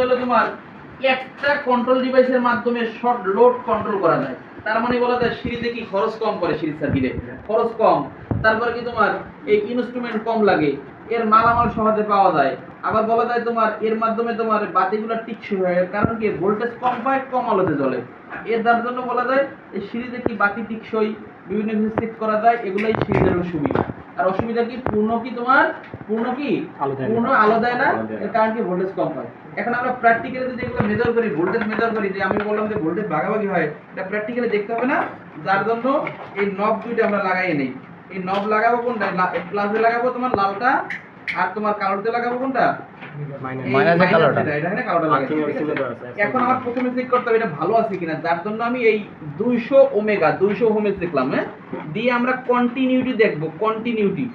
হলো তোমার একটা কন্ট্রোল ডিভাইসের মাধ্যমে শর্ট লোড কন্ট্রোল করা যায়। তার মানে বলা যায় কি খরচ কম করে সার্কিটে খরচ কম। কি তোমার এই ইনস্ট্রুমেন্ট কম লাগে, এর মালামাল সহজে পাওয়া যায়। আবার বলা যায় তোমার এর মাধ্যমে তোমার বাতিগুলো টিকসই হয় কারণ কি? ভোল্টেজ কম পায় কম আলোতে জ্বলে। এর যার জন্য বলা যায়, এই সিঁড়িতে কি বাতি টিকসই, বিভিন্ন করা যায়, এগুলোই সিঁড়িদের সুবিধা। আর অসুবিধা কি? পূর্ণ কি তোমার? পূর্ণ কি। পূর্ণ আলো দেয় না? আলো দেয় না। এর কারণ কি? ভোল্টেজ কম হয়। এখন আমরা প্র্যাকটিক্যালি যদি এগুলো মেজার করি ভোল্টেজ মেজার করি যে আমি বললাম যে ভোল্টেজ ভাগাভাগি হয় এটা প্র্যাকটিক্যালি দেখতে হবে না? যার জন্য এই নব দুইটা আমরা লাগাই নেই। এই নব লাগাবো কোনটা? প্লাসে লাগাবো তোমার লালটা আর তোমার কালোতে লাগাবো কোনটা? মাইনাস এই মাইনাসে কালোটা। এটা এখানে কালোটা আমার প্রথমে চেক করতে হবে এটা ভালো আছে কিনা যার জন্য আমি এই দুইশো ওমেগা দুইশো ওমেজ দেখলাম হ্যাঁ দিয়ে আমরা কন্টিনিউটি দেখব কন্টিনিউটি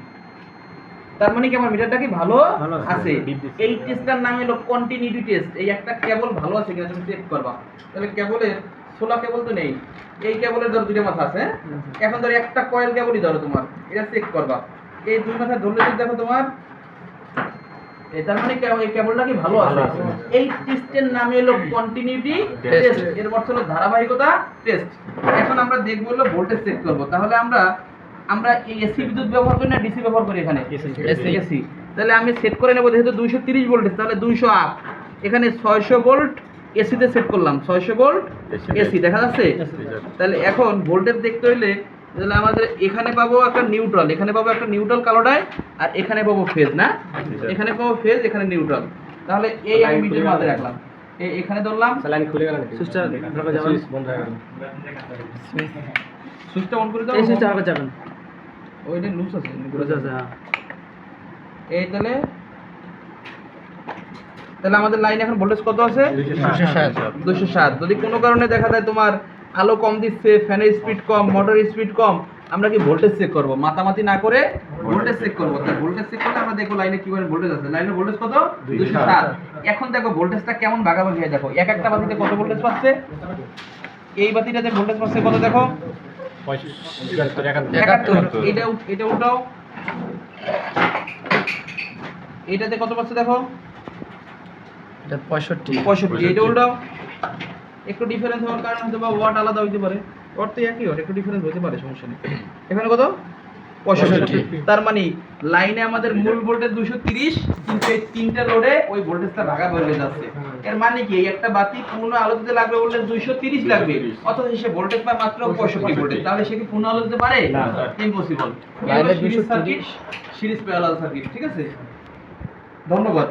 তার মানে কি আমার মিটারটা কি ভালো ভালো আছে। আছে ডিপ দিচ্ছে। এই টেস্টটার নাম হলো কন্টিনিউটি টেস্ট এই একটা কেবল ভালো আছে কিনা তুমি চেক করবা তাহলে কেবলের ষোলা কেবল তো নেই এই কেবলের ধরো দুইটা মাথা আছে হ্যাঁ? এখন ধরো একটা কয়েল কেবলই ধরো তোমার এটা চেক করবা এই দুই মাথা ধরলে দেখো তোমার তার মানে এই কেবলটা কি ভালো আছে? এই টেস্টের নাম হলো কন্টিনিউটি টেস্ট এর অর্থ হলো ধারাবাহিকতা টেস্ট এখন আমরা দেখব হলো ভোল্টেজ চেক করব। তাহলে আমরা আমরা এই এসি বিদ্যুৎ ব্যবহার করি না ডিসি ব্যবহার করি এখানে? এসি তাহলে আমি সেট করে নেব যেহেতু দুইশো তিরিশ ভোল্টেজ তাহলে দুইশো আট। এখানে ছয়শো ভোল্ট এসিতে সেট করলাম। ছয়শো ভোল্ট এসি দেখা যাচ্ছে? তাহলে এখন ভোল্টেজ দেখতে হইলে তাহলে আমাদের এখানে পাবো একটা নিউট্রাল এখানে পাবো একটা নিউট্রাল কালোটায় আর এখানে পাবো ফেজ না? এখানে পাবো ফেজ এখানে নিউট্রাল তাহলে এই আমি মিটার মাঝে রাখলাম। এই এখানে ধরলাম। লাইন খুলে গেল নাকি? সুইচটা ঢোকা যাবে বন্ধ হয়ে গেল। সুইচটা অন করে দাও। এই সুইচটা আবার যাবেন। ওইটা লুজ আছে বুঝা আছে হ্যাঁ। এই তাহলে তাহলে আমাদের লাইন এখন ভোল্টেজ কত আছে? দুশো সাত যদি কোনো কারণে দেখা যায় তোমার আলো কম দিচ্ছে ফ্যানের স্পিড কম মোটরের স্পিড কম আমরা কি ভোল্টেজ চেক করব? মাতামাতি না করে ভোল্টেজ চেক করব। তাই ভোল্টেজ চেক করলে আমরা দেখো লাইনে কি পরিমাণ ভোল্টেজ আছে। লাইনের ভোল্টেজ কত? দুশো সাত। এখন দেখো ভোল্টেজটা কেমন ভাগাভাগি হয় দেখো। এক একটা বাতিতে কত ভোল্টেজ পাচ্ছে? এই বাতিটাতে ভোল্টেজ পাচ্ছে কত দেখো? পঁয়ষট্টি একাত্তর। একাত্তর। এটা এটা উঠাও। এটাতে কত পাচ্ছে দেখো? এটা পঁয়ষট্টি। পঁয়ষট্টি। এটা উল্টাও। একটু ডিফারেন্স হওয়ার কারণে হয়তো বা ওয়াট আলাদা হইতে পারে। ওয়াট তো একই ওয়াট একটু ডিফারেন্স হতে পারে সমস্যা নেই। এখানে কত? পঁয়ষট্টি। তার মানে লাইনে আমাদের মূল ভোল্টেজ দুশো তিরিশ কিন্তু এই তিনটা লোডে ওই ভোল্টেজটা ভাগা হয়ে যাচ্ছে। এর মানে কি? এই একটা বাতি পূর্ণ আলো দিতে লাগবে ভোল্টেজ দুইশো তিরিশ লাগবে। অথচ সে ভোল্টেজ পায় মাত্র পঁয়ষট্টি ভোল্টেজ তাহলে সে কি পূর্ণ আলো দিতে পারে? না। ইম্পসিবল লাইনে series 230 circuit series parallel circuit ঠিক আছে? ধন্যবাদ।